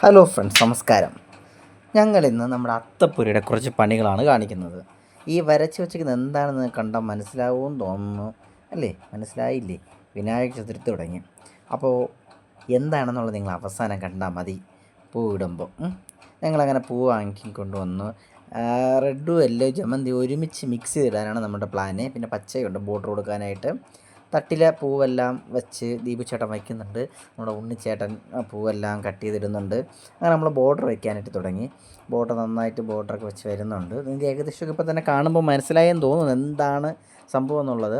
Hello friends നമസ്കാരം. ഞങ്ങൾ ഇന്ന് നമ്മുടെ അത്തപ്പുരയുടെ കുറച്ച് പണികളാണ് കാണിക്കുന്നത്. ഈ വരച്ച് വെച്ചിരിക്കുന്നത് എന്താണെന്ന് കണ്ടാൽ മനസ്സിലാവുമെന്ന് തോന്നുന്നു. അല്ലേ? മനസ്സിലായില്ലേ? വിനായക ചതുർത്ഥി തുടങ്ങി. അപ്പോൾ എന്താണെന്നുള്ളത് നിങ്ങൾ അവസാനം കണ്ടാൽ മതി. പൂ ഇടുമ്പോൾ ഉം. ഞങ്ങളങ്ങനെ പൂ വാങ്ങി കൊണ്ടുവന്നു. റെഡും എല്ലോ ജമന്തി ഒരുമിച്ച് മിക്സ് ചെയ്തിടാനാണ് നമ്മുടെ പ്ലാന്. പിന്നെ പച്ചയുണ്ട് ബോർഡർ കൊടുക്കാനായിട്ട്. തട്ടിലെ പൂവെല്ലാം വെച്ച് ദീപുചേട്ടൻ വയ്ക്കുന്നുണ്ട്. നമ്മുടെ ഉണ്ണിച്ചേട്ടൻ പൂവെല്ലാം കട്ട് ചെയ്തിടുന്നുണ്ട്. അങ്ങനെ നമ്മൾ ബോർഡർ വയ്ക്കാനായിട്ട് തുടങ്ങി. ബോർഡർ നന്നായിട്ട് ബോർഡറൊക്കെ വെച്ച് വരുന്നുണ്ട്. നിങ്ങൾക്ക് ഏകദേശം ഇപ്പോൾ തന്നെ കാണുമ്പോൾ മനസ്സിലായെന്ന് തോന്നുന്നു എന്താണ് സംഭവം എന്നുള്ളത്.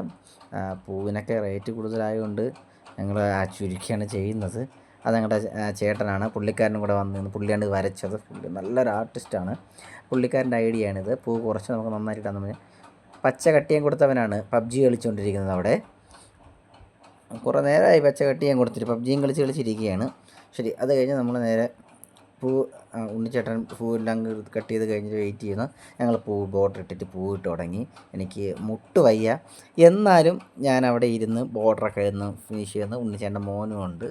പൂവിനൊക്കെ റേറ്റ് കൂടുതലായതുകൊണ്ട് ഞങ്ങൾ ചുരുക്കിയാണ് ചെയ്യുന്നത്. അത് ഞങ്ങളുടെ ചേട്ടനാണ്. പുള്ളിക്കാരനും കൂടെ വന്ന് പുള്ളിയാണ് വരച്ചത്. പുള്ളി നല്ലൊരു ആർട്ടിസ്റ്റാണ്. പുള്ളിക്കാരന്റെ ഐഡിയ ആണിത് പൂ കുറച്ച് നമുക്ക് നന്നായിട്ട് പറഞ്ഞ് പച്ച കട്ടിയും കൊടുത്തവനാണ്. പബ്ജി കളിച്ചുകൊണ്ടിരിക്കുന്നത് അവിടെ. കുറേ നേരമായി പച്ച കട്ടി ഞാൻ കൊടുത്തിട്ട് പബ്ജിയും കളിച്ച് കളിച്ചിരിക്കുകയാണ്. ശരി അത് കഴിഞ്ഞ് നമ്മൾ നേരെ പൂ ഉണ്ണിച്ചേട്ടൻ പൂവെല്ലാം കട്ട് ചെയ്ത് കഴിഞ്ഞിട്ട് വെയിറ്റ് ചെയ്യുന്നു. ഞങ്ങൾ പൂ ബോർഡർ ഇട്ടിട്ട് പൂ ഇട്ട് തുടങ്ങി. എനിക്ക് മുട്ട് വയ്യ. എന്നാലും ഞാൻ അവിടെ ഇരുന്ന് ബോർഡറൊക്കെ ഇരുന്ന് ഫിനിഷ് ചെയ്യുന്നു. ഉണ്ണിച്ചേട്ടന്റെ മോനും ഉണ്ട്.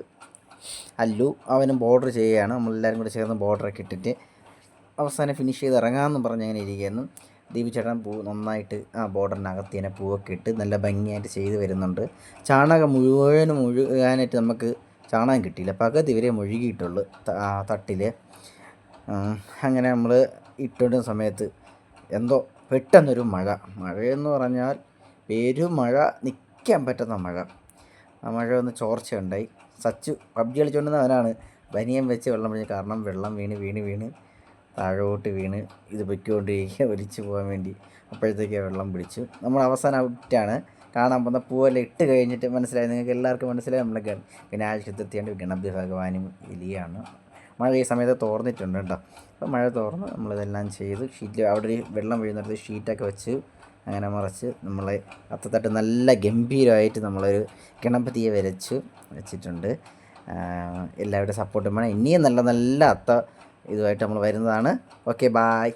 അല്ലു അവനും ബോർഡർ ചെയ്യുകയാണ്. നമ്മളെല്ലാവരും കൂടി ചേർന്ന് ബോർഡറൊക്കെ ഇട്ടിട്ട് അവസാനം ഫിനിഷ് ചെയ്ത് ഇറങ്ങാമെന്ന് പറഞ്ഞ് അങ്ങനെ ഇരിക്കുന്നു. ദീപിച്ചേട്ടൻ പൂ നന്നായിട്ട് ആ ബോർഡറിനകത്ത് തന്നെ പൂവൊക്കെ ഇട്ട് നല്ല ഭംഗിയായിട്ട് ചെയ്ത് വരുന്നുണ്ട്. ചാണകം മുഴുവനും മുഴുകാനായിട്ട് നമുക്ക് ചാണകം കിട്ടിയില്ല. പകുതി വരെ മുഴുകിയിട്ടുള്ളു തട്ടിൽ അങ്ങനെ നമ്മൾ ഇട്ടുകൊണ്ടിരുന്ന സമയത്ത് എന്തോ പെട്ടെന്നൊരു മഴ. മഴയെന്ന് പറഞ്ഞാൽ പെരുമഴ നിൽക്കാൻ പറ്റുന്ന മഴ. ആ മഴ ഒന്ന് ചോർച്ചയുണ്ടായി. സച്ചു പബ്ജി കളിച്ചുകൊണ്ടിരുന്നവനാണ് ബനിയം വെച്ച് വെള്ളം പിടിച്ച് കാരണം വെള്ളം വീണ് വീണ് വീണ്. താഴോട്ട് വീണ് ഇത് പൊയ്ക്കൊണ്ടിരിക്കുക ഒലിച്ചു പോകാൻ വേണ്ടി. അപ്പോഴത്തേക്ക് വെള്ളം പിടിച്ചു. നമ്മൾ അവസാനം ഔട്ടാണ്. കാണാൻ പോകുന്ന പൂവെല്ലാം ഇട്ട് കഴിഞ്ഞിട്ട് മനസ്സിലായി. നിങ്ങൾക്ക് എല്ലാവർക്കും മനസ്സിലായി നമ്മളെ പിന്നെ വിനായക ചതുർത്ഥിയാണ്ട് ഗണപതി ഭഗവാനും എലിയാണ്. മഴ ഈ സമയത്ത് തോർന്നിട്ടുണ്ട് കേട്ടോ. അപ്പോൾ മഴ തോർന്ന്. നമ്മളിതെല്ലാം ചെയ്ത്. ഷീറ്റിൽ അവിടെ ഒരു വെള്ളം വീഴുന്നിടത്ത് ഷീറ്റൊക്കെ വെച്ച് അങ്ങനെ മറച്ച് നമ്മളെ അത്തത്തട്ട് നല്ല ഗംഭീരമായിട്ട് നമ്മളൊരു ഗണപതിയെ വരച്ച് വെച്ചിട്ടുണ്ട് എല്ലാവരുടെ സപ്പോർട്ടും വേണം. ഇനിയും നല്ല നല്ല അത്ത ഇതുമായിട്ട് നമ്മൾ വരുന്നതാണ്. Okay bye